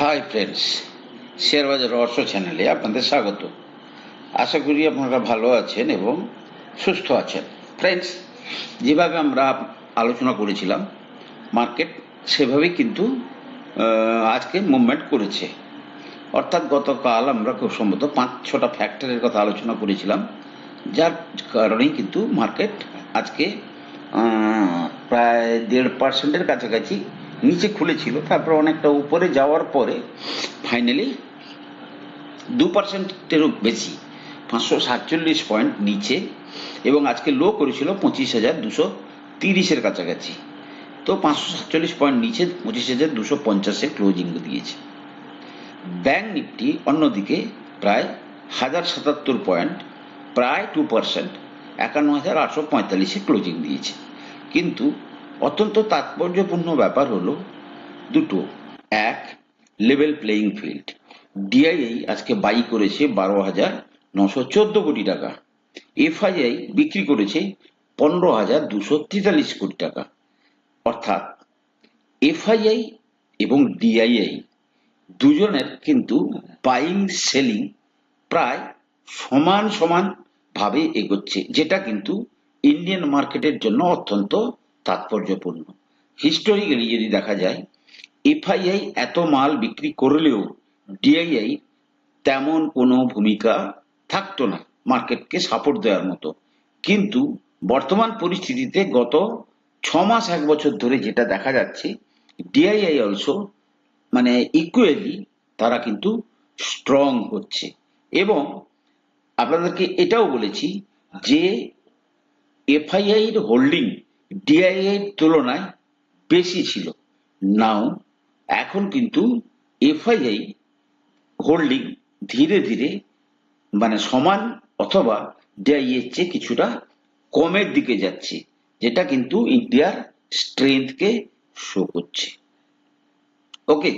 Hi friends share বাজার রহস্য চ্যানেলে আপনাদের স্বাগত। আশা করি আপনারা ভালো আছেন এবং সুস্থ আছেন। ফ্রেন্ডস যেভাবে আমরা আলোচনা করেছিলাম মার্কেট সেভাবেই কিন্তু আজকে মুভমেন্ট করেছে। অর্থাৎ গতকাল আমরা খুব সম্ভবত পাঁচ, ছটা ফ্যাক্টরের কথা আলোচনা করেছিলাম, যার কারণেই কিন্তু মার্কেট আজকে প্রায় দেড় পার্সেন্টের কাছাকাছি নিচে খুলেছিল, তারপর অনেকটা উপরে যাওয়ার পরে ফাইনালি দু পার্সেন্টেরও বেশি, পাঁচশো সাতচল্লিশ পয়েন্ট নিচে, এবং আজকে লো করেছিল পঁচিশ হাজার দুশো তিরিশের কাছাকাছি। তো পাঁচশো সাতচল্লিশ পয়েন্ট নিচে, পঁচিশ হাজার দুশো পঞ্চাশে ক্লোজিং দিয়েছে। ব্যাংক নিফটি অন্যদিকে প্রায় হাজার সাতাত্তর পয়েন্ট, প্রায় টু পার্সেন্ট একান্ন হাজার আটশো পঁয়তাল্লিশে ক্লোজিং দিয়েছে। কিন্তু অত্যন্ত তাৎপর্যপূর্ণ ব্যাপার হলো দুটো। এক লেভেল প্লেয়িং ফিল্ড ডিআইআই আজকে বাই করেছে বারো হাজার নশো চোদ্দ কোটি টাকা। এফআইআই বিক্রি করেছে পনেরো হাজার দুশো তেতাল্লিশ কোটি টাকা। অর্থাৎ এফআইআই এবং ডিআইআই দুজনের কিন্তু বাইং সেলিং প্রায় সমান সমান ভাবে এগোচ্ছে, যেটা কিন্তু ইন্ডিয়ান মার্কেটের জন্য অত্যন্ত তাৎপর্যপূর্ণ। হিস্টোরিক্যালি যদি দেখা যায় এফআইআই এত মাল বিক্রি করলেও ডিআইআই তেমন কোনো ভূমিকা থাকতো না মার্কেটকে সাপোর্ট দেওয়ার মতো। কিন্তু বর্তমান পরিস্থিতিতে গত ছ মাস এক বছর ধরে যেটা দেখা যাচ্ছে ডিআইআই অলসো মানে ইকুয়ালি তারা কিন্তু স্ট্রং হচ্ছে। এবং আপনাদেরকে এটাও বলেছি যে এফআইআই এর হোল্ডিং ডিআইআই এর তুলনায় বেশি ছিল। নাও এখন কিন্তু এফআইআই হোল্ডিং ধীরে ধীরে মানে সমান অথবা ডিআইআই এর চেয়ে কিছুটা কমের দিকে যাচ্ছে, যেটা কিন্তু ইন্ডিয়ার স্ট্রেংথকে শো করছে। ওকে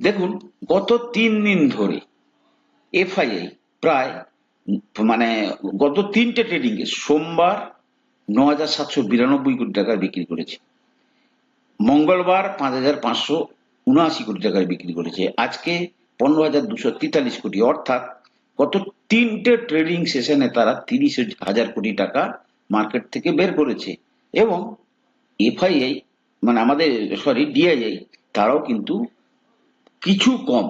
দেখুন, গত তিন দিন ধরে এফআইআই প্রায় মানে গত তিনটে ট্রেডিং এ, সোমবার ন হাজার সাতশো বিরানব্বই কোটি টাকায় বিক্রি করেছে। মঙ্গলবার পাঁচ হাজার পাঁচশো উনআশি কোটি টাকায় বিক্রি করেছে। আজকে পনেরো হাজার দুশো তেতাল্লিশ কোটি। অর্থাৎ গত তিনটে ট্রেডিং সেশনে তারা তিরিশ হাজার কোটি টাকা মার্কেট থেকে বের করেছে। এবং এফআইআই মানে আমাদের, সরি, ডিআইআই, তারাও কিন্তু কিছু কম,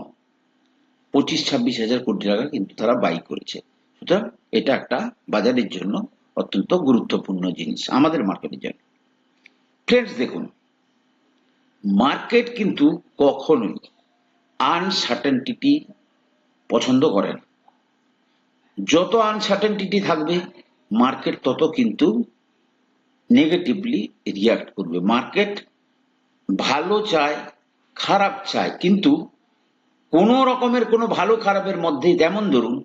পঁচিশ ছাব্বিশ হাজার কোটি টাকা কিন্তু তারা বাই করেছে। সুতরাং এটা একটা বাজারের জন্য অত্যন্ত গুরুত্বপূর্ণ জিনিস আমাদের মার্কেটের জন্য। ফ্রেন্ডস দেখুন মার্কেট কিন্তু কখনোই আনসার্টেনটিটি পছন্দ করে না। যত আনসার্টেনটিটি থাকবে মার্কেট তত কিন্তু নেগেটিভলি রিয়াক্ট করবে। মার্কেট ভালো চায়, খারাপ চায়, কিন্তু কোনো রকমের কোনো ভালো খারাপের মধ্যে যেমন ধরুন,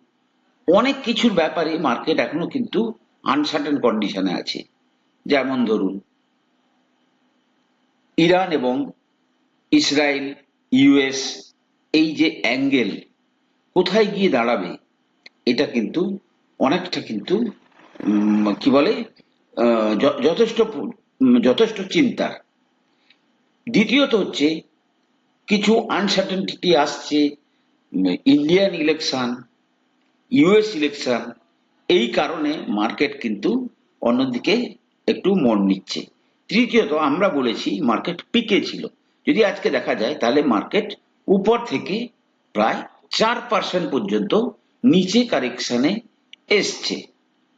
অনেক কিছুর ব্যাপারে মার্কেট এখনও কিন্তু আনসার্টেন কন্ডিশনে আছে। যেমন ধরুন, ইরান এবং ইসরায়েল, ইউএস, এই যে অ্যাঙ্গেল, কোথায় গিয়ে দাঁড়াবে, এটা কিন্তু অনেকটা কিন্তু কি বলে যথেষ্ট যথেষ্ট চিন্তার দ্বিতীয়ত হচ্ছে, কিছু আনসার্টেনটি আসছে ইন্ডিয়ান ইলেকশন ইউএস ইলেকশন এই কারণে মার্কেট কিন্তু অন্যদিকে একটু মন নিচ্ছে। তৃতীয়ত, আমরা বলেছি মার্কেট পিকে ছিল। যদি আজকে দেখা যায়, তাহলে মার্কেট উপর থেকে প্রায় চার পার্সেন্ট পর্যন্ত নিচে কারেকশনে এসছে।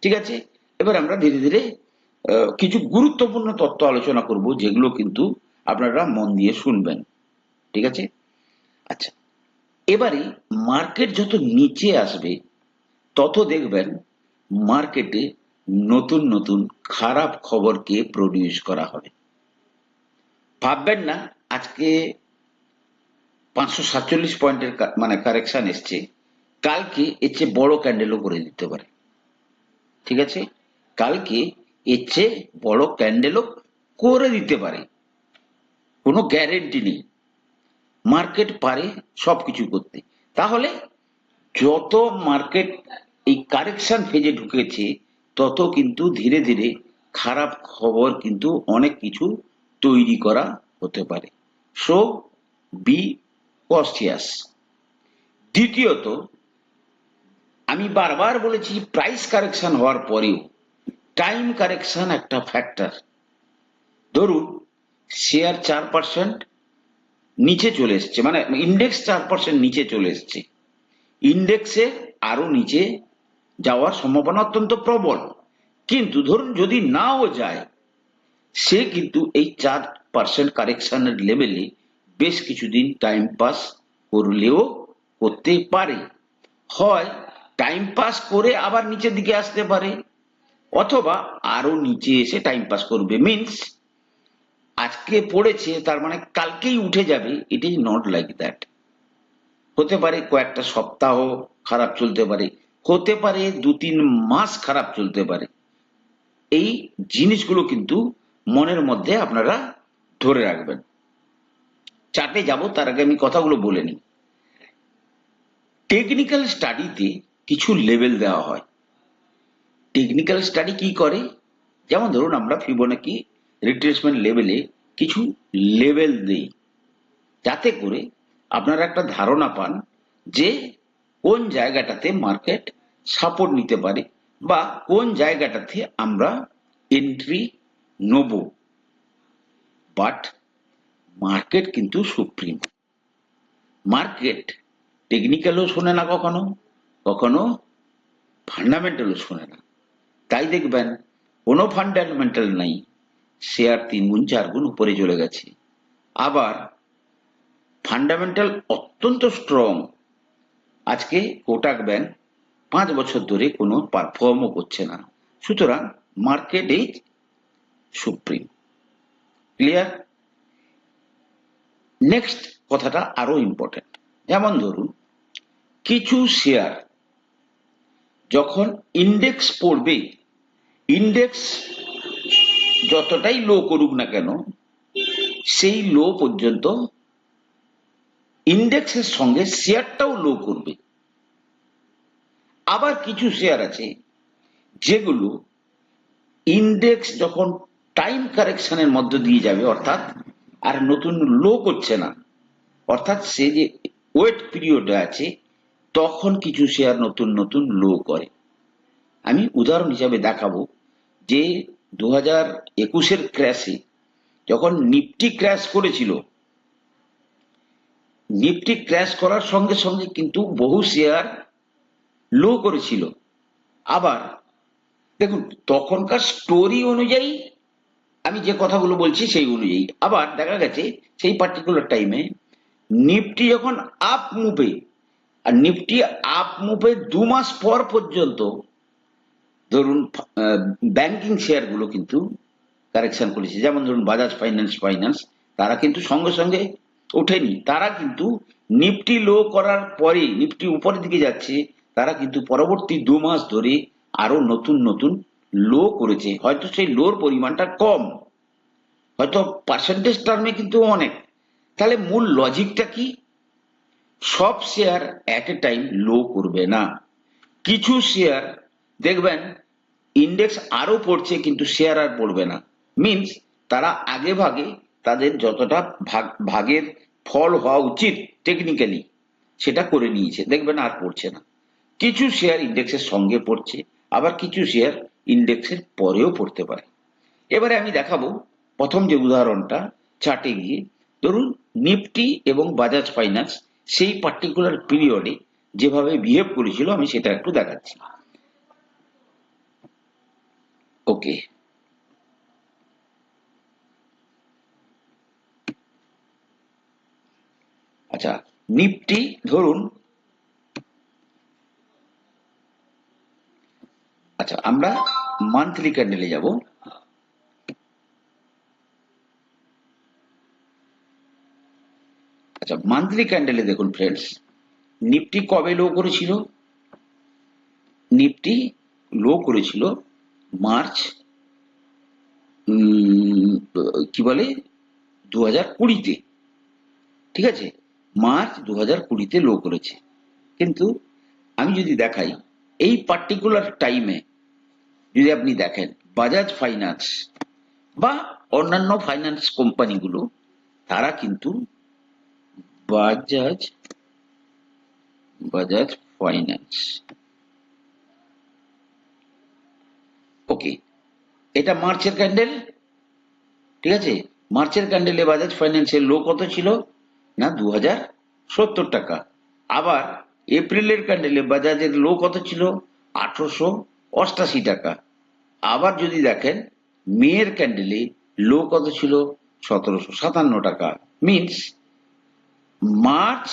ঠিক আছে? এবার আমরা ধীরে ধীরে কিছু গুরুত্বপূর্ণ তত্ত্ব আলোচনা করব, যেগুলো কিন্তু আপনারা মন দিয়ে শুনবেন। ঠিক আছে? আচ্ছা এবারে মার্কেট যত নিচে আসবে, তত দেখবেন মার্কেটে নতুন নতুন খারাপ খবরকে প্রডিউস করা হবে। ভাববেন না, আজকে পাঁচশো সাতচল্লিশ পয়েন্টের মানে কারেকশন এসছে। কালকে এর চেয়ে বড় ক্যান্ডেলও করে দিতে পারে। ঠিক আছে? কালকে এর চেয়ে বড় ক্যান্ডেলও করে দিতে পারে। কোনো গ্যারেন্টি নেই। মার্কেট পারে সবকিছু করতে। তাহলে যত মার্কেট এই কারেকশন ফেজে ঢুকেছে, তত কিন্তু ধীরে ধীরে খারাপ খবর কিন্তু অনেক কিছু তৈরি করা হতে পারে। সো বি কস্টিয়াস দ্বিতীয়ত, আমি বারবার বলেছি প্রাইস কারেকশন হওয়ার পরেও টাইম কারেকশন একটা ফ্যাক্টর ধরুন শেয়ার চার পার্সেন্ট নিচে চলে এসছে মানে ইন্ডেক্স চার পার্সেন্ট নিচে চলে এসছে। ইন্ডেক্সে আরও নিচে যাওয়ার সম্ভাবনা অত্যন্ত প্রবল। কিন্তু ধরুন যদি নাও যায়, সে কিন্তু এই চার পার্সেন্ট কারেকশনের লেভেলে বেশ কিছুদিন টাইম পাস করলেও করতে পারে। হয় টাইম পাস করে আবার নিচের দিকে আসতে পারে, অথবা আরও নিচে এসে টাইম পাস করবে। মিন্স আজকে পড়েছে, তার মানে কালকেই উঠে যাবে it is not like that হতে পারে কয়েকটা সপ্তাহ খারাপ চলতে পারে হতে পারে দু তিন মাস খারাপ চলতে পারে। এই জিনিসগুলো কিন্তু মনের মধ্যে আপনারা ধরে রাখবেন। চার্টে যাব, তার আগে আমি কথাগুলো বলে নিই। টেকনিক্যাল স্টাডিতে কিছু লেভেল দেওয়া হয়। টেকনিক্যাল স্টাডি কি করে? যেমন ধরুন, আমরা ফিবোনাকি রিট্রেসমেন্ট লেভেলে কিছু লেভেল দেই। যাতে করে আপনারা একটা ধারণা পান যে কোন জায়গাটাতে মার্কেট সাপোর্ট নিতে পারে বা কোন জায়গাটাতে আমরা এন্ট্রি নেব। বাট মার্কেট কিন্তু সুপ্রিম মার্কেট টেকনিক্যালও শোনে না কখনো কখনো ফান্ডামেন্টালও শোনে না। তাই দেখবেন, কোনো ফান্ডামেন্টাল নাই শেয়ার তিন গুণ চার গুণ উপরে চলে গেছে। আবার ফান্ডামেন্টাল অত্যন্ত স্ট্রং আজকে কোটাক ব্যাংক পাঁচ বছর ধরে কোনো পারফর্মও করছে না। সুতরাং market is supreme clear next কথাটা আরও ইম্পর্টেন্ট যেমন ধরুন, কিছু শেয়ার যখন ইন্ডেক্স পড়বে ইন্ডেক্স যতটাই লো করুক না কেন, সেই লো পর্যন্ত ইন্ডেক্সের সঙ্গে শেয়ারটাও লো করবে। আবার কিছু শেয়ার আছে যেগুলো ইন্ডেক্স যখন টাইম কারেকশনের মধ্য দিয়ে যাবে অর্থাৎ আর নতুন লো করছে না, অর্থাৎ সে যে ওয়েট পিরিয়ডে আছে, তখন কিছু শেয়ার নতুন নতুন লো করে। আমি উদাহরণ হিসাবে দেখাবো যে দু হাজার একুশের ক্র্যাশে যখন নিফটি ক্র্যাশ করেছিল নিফটি ক্র্যাশ করার সঙ্গে সঙ্গে কিন্তু বহু শেয়ার লো করেছিল। আবার, দেখুন, তখনকার স্টোরি অনুযায়ী, আমি যে কথাগুলো বলছি সেই অনুযায়ী, আবার দেখা গেছে সেই পার্টিকুলার টাইমে নিফটি যখন আপ মুভে আর নিফটি আপ মুভে দু মাস পর পর্যন্ত, ধরুন ব্যাংকিং শেয়ারগুলো কিন্তু কারেকশন করেছে। যেমন ধরুন বাজাজ ফাইন্যান্স ফাইন্যান্স তারা কিন্তু সঙ্গে সঙ্গে ওঠেনি। তারা কিন্তু নিফটি লো করার পরে, নিফটি উপরের দিকে যাচ্ছে, তারা কিন্তু পরবর্তী দু মাস ধরে আরও নতুন নতুন লো করেছে। হয়তো সেই লোর পরিমাণটা কম। হয়তো পার্সেন্টেজ টার্মে কিন্তু অনেক। তাহলে মূল লজিকটা কি? সব share at a time low করবে না। কিছু শেয়ার দেখবেন ইন্ডেক্স আরও পড়ছে, কিন্তু শেয়ার আর পড়বে না। মিনস তারা আগে ভাগে তাদের যতটা ভাগ, ভাগের ফল হওয়া উচিত টেকনিক্যালি সেটা করে নিয়েছে, দেখবেন আর পড়ছে না। কিছু শেয়ার ইন্ডেক্সের সঙ্গে পড়ছে, আবার কিছু শেয়ার ইন্ডেক্সের পরেও পড়তে পারে। এবারে আমি দেখাবো প্রথম যে উদাহরণটা চার্টে গিয়ে। ধরুন নিফটি এবং বাজাজ ফাইন্যান্স সেই পার্টিকুলার পিরিয়ডে যেভাবে বিহেভ করেছিল, আমি সেটা একটু দেখাচ্ছি। ওকে আচ্ছা নিফটি ধরুন। আচ্ছা আমরা মান্থলি ক্যান্ডেলে যাব। আচ্ছা মান্থলি ক্যান্ডেলে দেখুন ফ্রেন্ডস নিফটি কবে লো করেছিল? নিফটি লো করেছিল মার্চ কি বলে? দু হাজার কুড়িতে। ঠিক আছে? মার্চ দু হাজার কুড়িতে লো করেছে। কিন্তু আমি যদি দেখাই, এই পার্টিকুলার টাইমে যদি আপনি দেখেন বাজাজ ফাইন্যান্স বা অন্যান্য ফাইন্যান্স কোম্পানিগুলো তারা কিন্তু বাজাজ বাজাজ ফাইন্যান্স ওকে এটা মার্চের ক্যান্ডেল ঠিক আছে? মার্চের ক্যান্ডেলে বাজাজ ফাইন্যান্সের লো কত ছিল? না দু হাজার সত্তর টাকা। আবার এপ্রিলের ক্যান্ডেলে বাজাজের লো কত ছিল? আঠারোশো অষ্টাশি টাকা। আবার যদি দেখেন, মেয়ের ক্যান্ডেলে লো কত ছিল? সতেরোশো সাতান্ন টাকা। মিনস, মার্চ,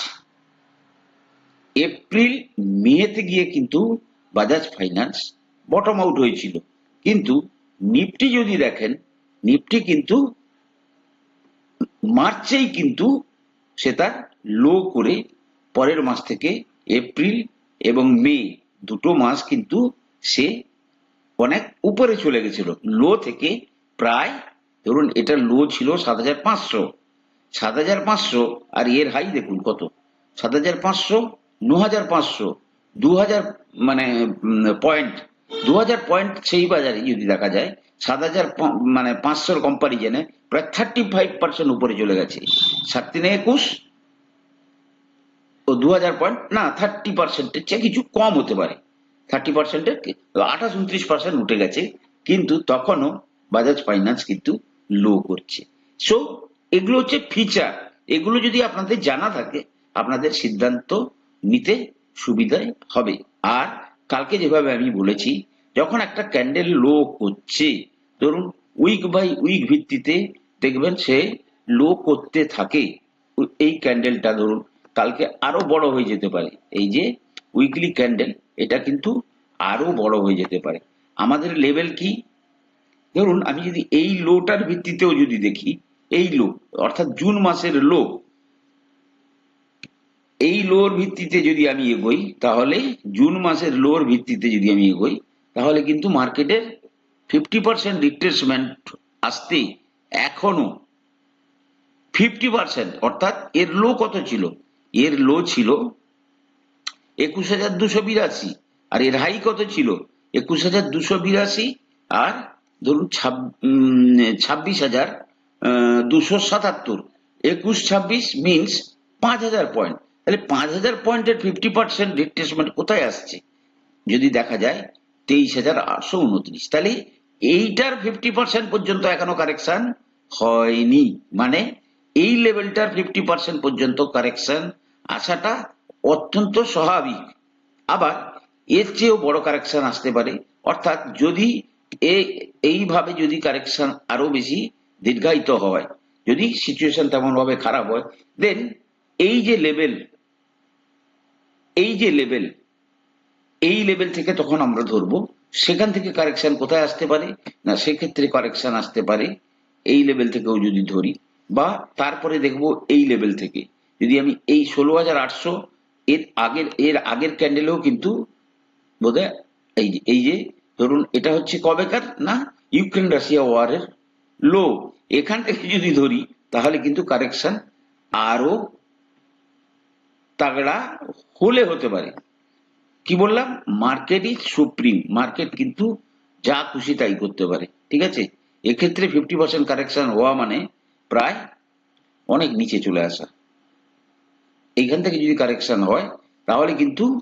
এপ্রিল, মেতে গিয়ে কিন্তু বাজাজ ফাইন্যান্স বটম আউট হয়েছিল। কিন্তু নিফটি যদি দেখেন, নিফটি কিন্তু মার্চেই কিন্তু সে তার লো করে পরের মাস থেকে এপ্রিল এবং মে দুটো মাস কিন্তু সে অনেক উপরে চলে গেছিল। লো থেকে প্রায় ধরুন এটা লো ছিল সাত হাজার পাঁচশো। সাত হাজার পাঁচশো আর এর হাই দেখুন কত? সাত হাজার পাঁচশো ন হাজার পাঁচশো দু হাজার মানে পয়েন্ট দু হাজার পয়েন্ট সেই বাজারে যদি দেখা যায় সাত হাজার মানে পাঁচশোর প্রায় থার্টি ফাইভ পার্সেন্ট উপরে চলে গেছে। একুশ ও দু হাজার পয়েন্ট, না থার্টি পার্সেন্টের চেয়ে কিছু কম হতে পারে। থার্টি পার্সেন্টের আঠাশ, উনত্রিশ পার্সেন্ট উঠে গেছে, কিন্তু তখনও বাজাজ ফাইন্যান্স কিন্তু লো করছে। সো এগুলো হচ্ছে ফিচার এগুলো যদি আপনাদের জানা থাকে, আপনাদের সিদ্ধান্ত নিতে সুবিধায় হবে। আর কালকে যেভাবে আমি বলেছি, যখন একটা ক্যান্ডেল লো করছে, ধরুন উইক বাই উইক ভিত্তিতে দেখবেন সে লো করতে থাকে। এই ক্যান্ডেলটা ধরুন কালকে আরও বড় হয়ে যেতে পারে। এই যে উইকলি ক্যান্ডেল এটা কিন্তু আরও বড় হয়ে যেতে পারে। আমাদের লেভেল কি? ধরুন আমি যদি এই লোটার ভিত্তিতেও যদি দেখি, এই লো অর্থাৎ জুন মাসের লো এই লোর ভিত্তিতে যদি আমি এগোই, তাহলে জুন মাসের লোর ভিত্তিতে যদি আমি এগোই, তাহলে কিন্তু মার্কেটের ফিফটি পার্সেন্ট রিট্রেসমেন্ট আসতে এখনও ফিফটি পার্সেন্ট অর্থাৎ এর লো কত ছিল? এর লো ছিল একুশ হাজার দুশো বিরাশি, আর এর হাই কত ছিল? একুশ হাজার দুশো বিরাশি, আর ধরুন ছাব্বিশ হাজার দুশো সাতাত্তর। একুশ ছাব্বিশ মিনস পাঁচ হাজার পয়েন্ট তাহলে পাঁচ হাজার পয়েন্টের ফিফটি পার্সেন্ট রিট্রেসমেন্ট কোথায় আসছে? যদি দেখা যায় তেইশ হাজার আটশো উনত্রিশ। তাহলে এইটার ফিফটি পার্সেন্ট পর্যন্ত এখনও কারেকশন হয়নি। মানে এই লেভেলটার ফিফটি পার্সেন্ট পর্যন্ত কারেকশন আসাটা অত্যন্ত স্বাভাবিক। আবার এর চেয়েও বড় কারেকশন আসতে পারে। অর্থাৎ যদি এইভাবে যদি কারেকশন আরও বেশি দীর্ঘায়িত হয়, যদি সিচুয়েশন তেমন ভাবে খারাপ হয় দেন এই যে লেভেল এই যে লেভেল এই লেভেল থেকে তখন আমরা ধরবো, সেখান থেকে কারেকশন কোথায় আসতে পারে? না, সেক্ষেত্রে কারেকশন আসতে পারে এই লেভেল থেকেও যদি ধরি, বা তারপরে দেখব এই লেভেল থেকে। যদি আমি এই ষোলো হাজার আটশো এর আগের এর আগের ক্যান্ডেলেও কিন্তু বোধহয় এই যে এই যে, ধরুন এটা হচ্ছে কবেকার? না, ইউক্রেন রাশিয়া ওয়ারের লো এখান থেকে যদি ধরি, তাহলে কিন্তু কারেকশন আরও তাগড়া হলে হতে পারে। কি বললাম? মার্কেট ইজ সুপ্রিম মার্কেট কিন্তু যা খুশি তাই করতে পারে। ঠিক আছে? এক্ষেত্রে ফিফটি পার্সেন্ট কারেকশন হওয়া মানে প্রায় অনেক নিচে চলে আসা। এইখান থেকে যদি কারেকশন হয়, তাহলে কিন্তু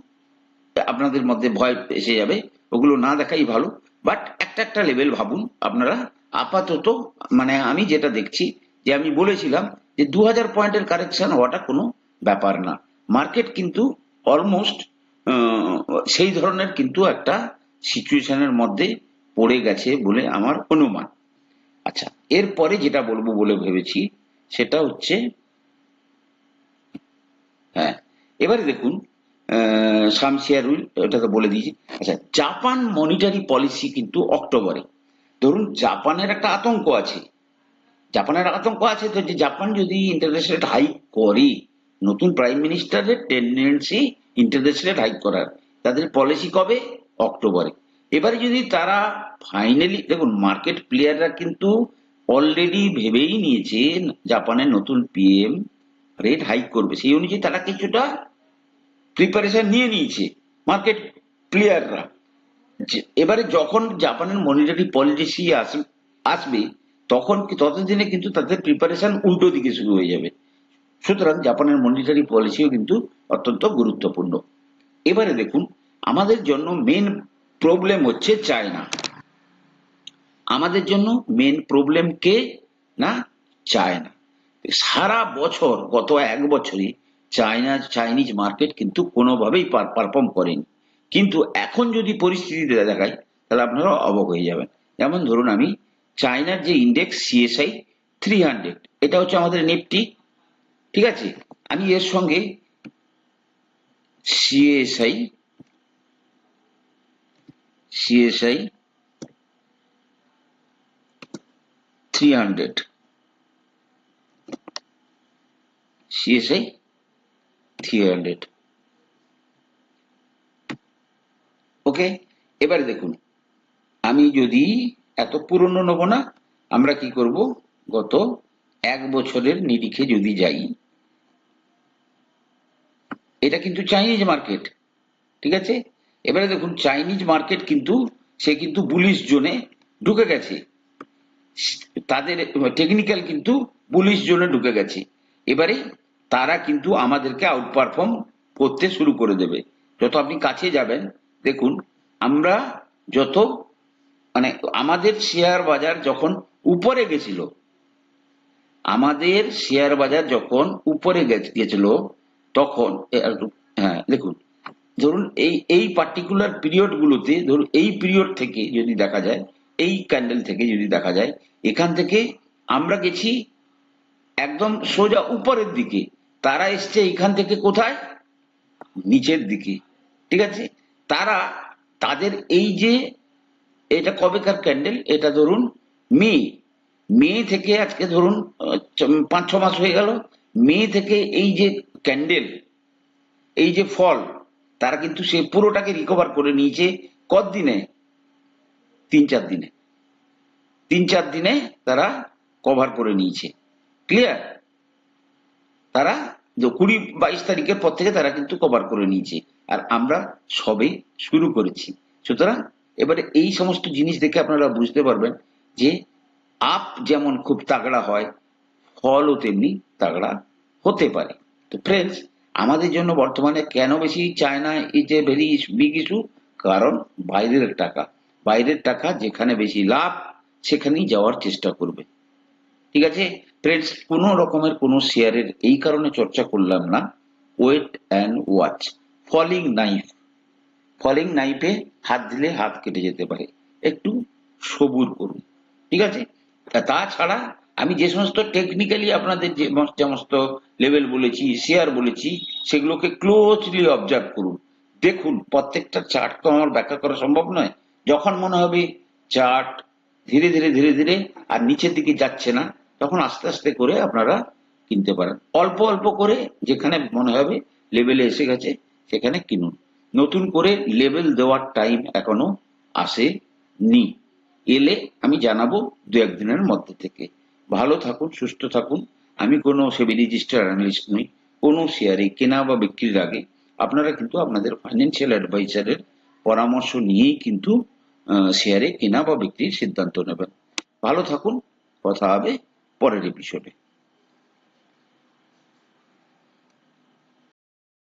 আপনাদের মধ্যে ভয় এসে যাবে। ওগুলো না দেখাই ভালো। বাট একটা একটা লেভেল ভাবুন আপনারা। আপাতত মানে আমি যেটা দেখছি, যে আমি বলেছিলাম যে দু হাজার পয়েন্টের কারেকশন হওয়াটা কোনো ব্যাপার না। মার্কেট কিন্তু অলমোস্ট সেই ধরনের কিন্তু একটা সিচুয়েশনের মধ্যে পড়ে গেছে বলে আমার অনুমান। আচ্ছা এরপরে যেটা বলব বলে ভেবেছি, সেটা হচ্ছে হ্যাঁ এবারে দেখুন শামসিয়ার রুল ওটা তো বলে দিয়েছি। আচ্ছা জাপান মনিটারি পলিসি কিন্তু অক্টোবরে। ধরুন, জাপানের একটা আতঙ্ক আছে। জাপানের আতঙ্ক আছে তো যে, জাপান যদি ইন্টারেস্ট রেট হাইক করে নতুন প্রাইম মিনিস্টারের টেন্ডেন্সি রেট হাইক করার। তাদের পলিসি কবে? অক্টোবরে এবারে যদি তারা ফাইনালি দেখুন মার্কেট প্লেয়াররা কিন্তু অলরেডি ভেবেই নিয়েছে জাপানের নতুন পিএম রেট হাইক করবে। সেই অনুযায়ী তারা কিছুটা প্রিপারেশন নিয়ে নিয়েছে মার্কেট প্লেয়াররা এবারে যখন জাপানের মনিটারি পলিসি আসবে তখন ততদিনে কিন্তু তাদের প্রিপারেশন উল্টো দিকে শুরু হয়ে যাবে। সুতরাং জাপানের মনিটারি পলিসিও কিন্তু অত্যন্ত গুরুত্বপূর্ণ। এবারে দেখুন, আমাদের জন্য মেন প্রবলেম হচ্ছে চায়না। আমাদের জন্য মেন প্রবলেম কে না? চায়না। সারা বছর, গত এক বছরে চায়না চাইনিজ মার্কেট কিন্তু কোনোভাবেই পারফর্ম করেনি। কিন্তু এখন যদি পরিস্থিতি দেখায় তাহলে আপনারা অবাক হয়ে যাবেন। যেমন ধরুন আমি চায়নার যে ইন্ডেক্স সিএসআই থ্রি হান্ড্রেড এটা হচ্ছে আমাদের নিফটি ঠিক আছে? আমি এর সঙ্গে CSI CSI three hundred CSI three hundred okay এবারে দেখুন, আমি যদি এত পুরনো নেব না, আমরা কি করব? গত এক বছরের নিরিখে যদি যাই এটা কিন্তু চাইনিজ মার্কেট ঠিক আছে? এবারে দেখুন চাইনিজ মার্কেট কিন্তু, সে কিন্তু বুলিশ জোনে ঢুকে গেছে। তাদের টেকনিক্যাল কিন্তু বুলিশ জোনে ঢুকে গেছে। এবারে তারা কিন্তু আমাদেরকে আউট পারফর্ম করতে শুরু করে দেবে। যত আপনি কাছে যাবেন, দেখুন, আমরা যত মানে আমাদের শেয়ার বাজার যখন উপরে গেছিল, আমাদের শেয়ার বাজার যখন উপরে গেছিল তখন হ্যাঁ দেখুন, ধরুন এই এই পার্টিকুলার পিরিয়ড গুলোতে, ধরুন এই পিরিয়ড থেকে যদি দেখা যায়, এই ক্যান্ডেল থেকে যদি দেখা যায়, এখান থেকে আমরা গেছি একদম সোজা উপরের দিকে। তারা এসছে এখান থেকে কোথায়? নিচের দিকে। ঠিক আছে? তারা তাদের এই যে, এটা কবেকার ক্যান্ডেল এটা ধরুন মে। মে থেকে আজকে ধরুন পাঁচ, ছ মাস হয়ে গেল। মে থেকে এই যে ক্যান্ডেল এই যে ফল, তারা কিন্তু সে পুরোটাকে রিকভার করে নিয়েছে কতদিনে তিন চার দিনে। তিন চার দিনে তারা কভার করে নিয়েছে। ক্লিয়ার তারা কুড়ি বাইশ তারিখের পর থেকে তারা কিন্তু কভার করে নিয়েছে। আর আমরা সবে শুরু করেছি। সুতরাং এবারে এই সমস্ত জিনিস দেখে আপনারা বুঝতে পারবেন যে আপ যেমন খুব তাগড়া হয়, ফলও তেমনি তাগড়া হতে পারে। তো ফ্রেন্ডস আমাদের জন্য বর্তমানে কেন বেশি China is a very big issue কারণ বাইরের টাকা। বাইরের টাকা যেখানে বেশি লাভ, সেখানেই যাওয়ার চেষ্টা করবে। ঠিক আছে? ফ্রেন্ডস কোনো রকমের কোনো শেয়ারের এই কারণে চর্চা করলাম না। Wait and watch falling knife falling নাইফে হাত দিলে হাত কেটে যেতে পারে। একটু সবুর করুন। ঠিক আছে? তাছাড়া আমি যে সমস্ত টেকনিক্যালি আপনাদের যে সমস্ত লেভেল বলেছি শেয়ার বলেছি, সেগুলোকে ক্লোজলি অবজার্ভ করুন। দেখুন, প্রত্যেকটা চার্ট তো আমার ব্যাখ্যা করা সম্ভব নয়। যখন মনে হবে চার্ট ধীরে ধীরে ধীরে ধীরে আর নিচের দিকে যাচ্ছে না, তখন আস্তে আস্তে করে আপনারা কিনতে পারেন। অল্প অল্প করে যেখানে মনে হবে লেভেলে এসে গেছে, সেখানে কিনুন। নতুন করে লেভেল দেওয়ার টাইম এখনও আসেনি। এলে আমি জানাব দু একদিনের মধ্যে থেকে। ভালো থাকুন, সুস্থ থাকুন। আমি কোনো সেবি রেজিস্টার অ্যানালিস্ট নই, কোনো শেয়ারে, কেনা বা বিক্রির আগে। আপনারা কিন্তু আপনাদের ফাইন্যান্সিয়াল অ্যাডভাইজারের পরামর্শ নিয়েই কিন্তু শেয়ারে কেনা বা বিক্রির সিদ্ধান্ত নেবেন। ভালো থাকুন, কথা হবে পরের এপিসোডে